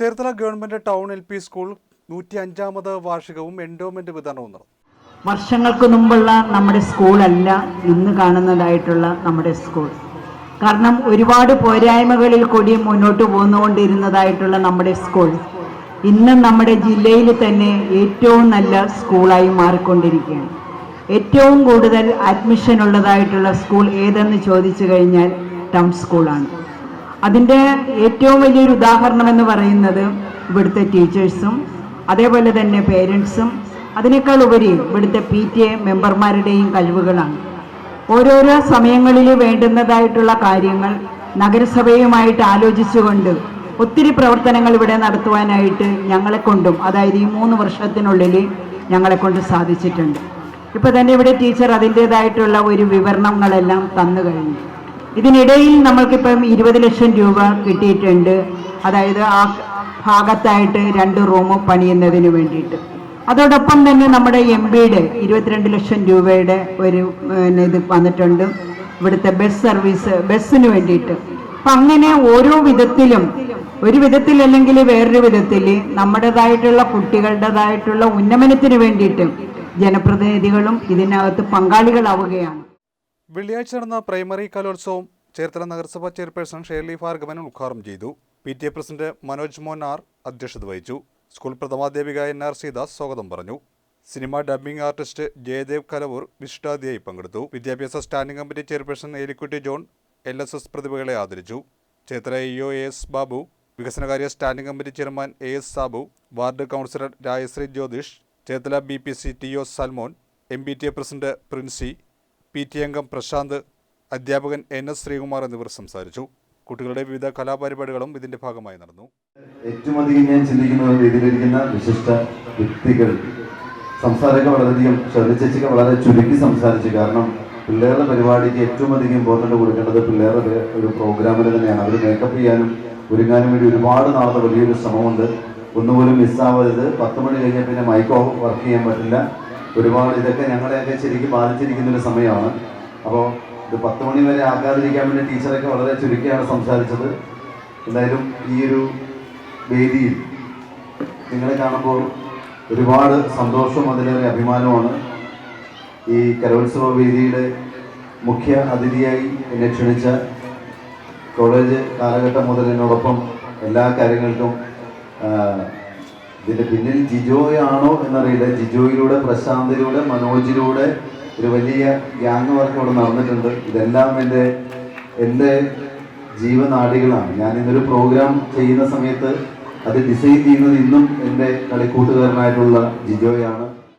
Cherthala government town L P school നൂറ്റി അഞ്ചാമത് വാർഷികവും endowment വിതരണവും നടന്നു. വർഷങ്ങൾക്ക് മുമ്പുള്ള നമ്മുടെ സ്കൂളല്ല ഇന്ന് കാണുന്നതായിട്ടുള്ള നമ്മുടെ സ്കൂൾ. കാരണം ഒരുപാട് പോരായ്മകളിൽ കൂടി മുന്നോട്ട് പോന്നുകൊണ്ടിരുന്നതായിട്ടുള്ള നമ്മുടെ സ്കൂൾ ഇന്ന് നമ്മുടെ ജില്ലയിൽ തന്നെ ഏറ്റവും നല്ല സ്കൂളായി മാറിക്കൊണ്ടിരിക്കുകയാണ്. ഏറ്റവും കൂടുതൽ അഡ്മിഷൻ ഉള്ളതായിട്ടുള്ള സ്കൂൾ ഏതെന്ന് ചോദിച്ചു കഴിഞ്ഞാൽ ടൗൺ സ്കൂളാണ്. അതിന്റെ ഏറ്റവും വലിയൊരു ഉദാഹരണം എന്ന് പറയുന്നത് ഇവിടുത്തെ ടീച്ചേഴ്സും അതേപോലെ തന്നെ പേരൻസും. അതിനേക്കാൾ ഉപരി ഇവിടുത്തെ പി ടി എ മെമ്പർമാരുടെയും കഴിവുകളാണ്. ഓരോരോ സമയങ്ങളിൽ വേണ്ടുന്നതായിട്ടുള്ള കാര്യങ്ങൾ നഗരസഭയുമായിട്ട് ആലോചിച്ചുകൊണ്ട് ഒത്തിരി പ്രവർത്തനങ്ങൾ ഇവിടെ നടത്തുവാനായിട്ട് ഞങ്ങളെക്കൊണ്ടും അതായത് ഈ മൂന്ന് വർഷത്തിനുള്ളിൽ ഞങ്ങളെക്കൊണ്ട് സാധിച്ചിട്ടുണ്ട്. ഇപ്പോൾ തന്നെ ഇവിടെ ടീച്ചർ അതിന്റേതായിട്ടുള്ള ഒരു വിവരണങ്ങളെല്ലാം തന്നു കഴിഞ്ഞു. ഇതിനിടയിൽ നമ്മൾക്കിപ്പം ഇരുപത് ലക്ഷം രൂപ കിട്ടിയിട്ടുണ്ട്. അതായത് ആ ഭാഗത്തായിട്ട് രണ്ട് റൂം പണിയുന്നതിന് വേണ്ടിയിട്ട്. അതോടൊപ്പം തന്നെ നമ്മുടെ എം ബിയുടെ ഇരുപത്തിരണ്ട് ലക്ഷം രൂപയുടെ ഒരു ഇത് വന്നിട്ടുണ്ട്. ഇവിടുത്തെ ബസ് സർവീസ് ബസ്സിന് വേണ്ടിയിട്ട്. അപ്പം അങ്ങനെ ഓരോ വിധത്തിലും ഒരു വിധത്തിൽ അല്ലെങ്കിൽ വേറൊരു വിധത്തിൽ നമ്മുടേതായിട്ടുള്ള കുട്ടികളുടേതായിട്ടുള്ള ഉന്നമനത്തിന് വേണ്ടിയിട്ട് ജനപ്രതിനിധികളും ഇതിനകത്ത് പങ്കാളികളാവുകയാണ്. വെള്ളിയാഴ്ച നടന്ന പ്രൈമറി കലോത്സവം ചേർത്തല നഗരസഭാ ചെയർപേഴ്സൺ ഷേർലി ഭാർഗവൻ ഉദ്ഘാടനം ചെയ്തു. P T A president Manoj Monar അധ്യക്ഷത വഹിച്ചു. സ്കൂൾ പ്രഥമാധ്യാപിക എൻ ആർ സീദാസ് സ്വാഗതം പറഞ്ഞു. Cinema dubbing artist Jayadev Kalavoor വിശിഷ്ടാതിയായി പങ്കെടുത്തു. വിദ്യാഭ്യാസ standing committee chairperson Elikutty John L S S പ്രതിഭകളെ ആദരിച്ചു. Cherthala E O S Babu വികസനകാര്യ standing committee chairman A S Sabu ward councillor Rayasree Jyothish Cherthala B P C T O Salmon M B T A president Princy P T അംഗം പ്രശാന്ത് അധ്യാപകൻ N S Sreekumar എന്നിവർ സംസാരിച്ചു. കുട്ടികളുടെ വിവിധ കലാപരിപാടികളും ഇതിന്റെ ഭാഗമായി നടന്നു. ഏറ്റവും അധികം ഞാൻ ചിന്തിക്കുന്നത് വിശിഷ്ട വ്യക്തികൾ. സംസാരമൊക്കെ വളരെയധികം ശ്രദ്ധിച്ചൊക്കെ വളരെ ചുരുക്കി സംസാരിച്ചു. കാരണം പിള്ളേരുടെ പരിപാടിക്ക് ഏറ്റവും അധികം ഇമ്പോർട്ടന്റ് കൊടുക്കേണ്ടത് പിള്ളേരുടെ ഒരു പ്രോഗ്രാമിന് തന്നെയാണ്. അവർ മേക്കപ്പ് ചെയ്യാനും ഒരുങ്ങാനും വേണ്ടി ഒരുപാട് നാളത്തെ വലിയൊരു ശ്രമമുണ്ട്. ഒന്നുപോലും മിസ്സാവരുത് പത്ത് മണി കഴിഞ്ഞാൽ പിന്നെ മൈക്ക് വർക്ക് ചെയ്യാൻ പറ്റില്ല. ഒരുപാട് ഇതൊക്കെ ഞങ്ങളെയൊക്കെ ശരിക്കും ബാധിച്ചിരിക്കുന്ന ഒരു സമയമാണ്. അപ്പോൾ ഇത് പത്ത് മണി വരെ ആക്കാതിരിക്കാൻ വേണ്ടി ടീച്ചറൊക്കെ വളരെ ചുരുക്കിയാണ് സംസാരിച്ചത്. എന്തായാലും ഈ ഒരു വേദിയിൽ നിങ്ങളെ കാണുമ്പോൾ ഒരുപാട് സന്തോഷവും അതിലേറെ അഭിമാനമാണ് ഈ കലോത്സവ വേദിയുടെ മുഖ്യ അതിഥിയായി എന്നെ ക്ഷണിച്ച കോളേജ് കാലഘട്ടം മുതൽ എന്നോടൊപ്പം എല്ലാ കാര്യങ്ങൾക്കും ഇതിന്റെ പിന്നിൽ ജിജോയാണോ എന്നറിയില്ല. ജിജോയിലൂടെ പ്രശാന്തിലൂടെ മനോജിലൂടെ ഒരു വലിയ ഗ്യാങ് വർക്ക് അവിടെ നടന്നിട്ടുണ്ട്. ഇതെല്ലാം എന്റെ എന്റെ ജീവനാടികളാണ് ഞാൻ ഇന്നൊരു പ്രോഗ്രാം ചെയ്യുന്ന സമയത്ത് അത് ഡിസൈൻ ചെയ്യുന്നത് ഇന്നും എന്റെ കളിക്കൂട്ടുകാരനായിട്ടുള്ള ജിജോയാണ്.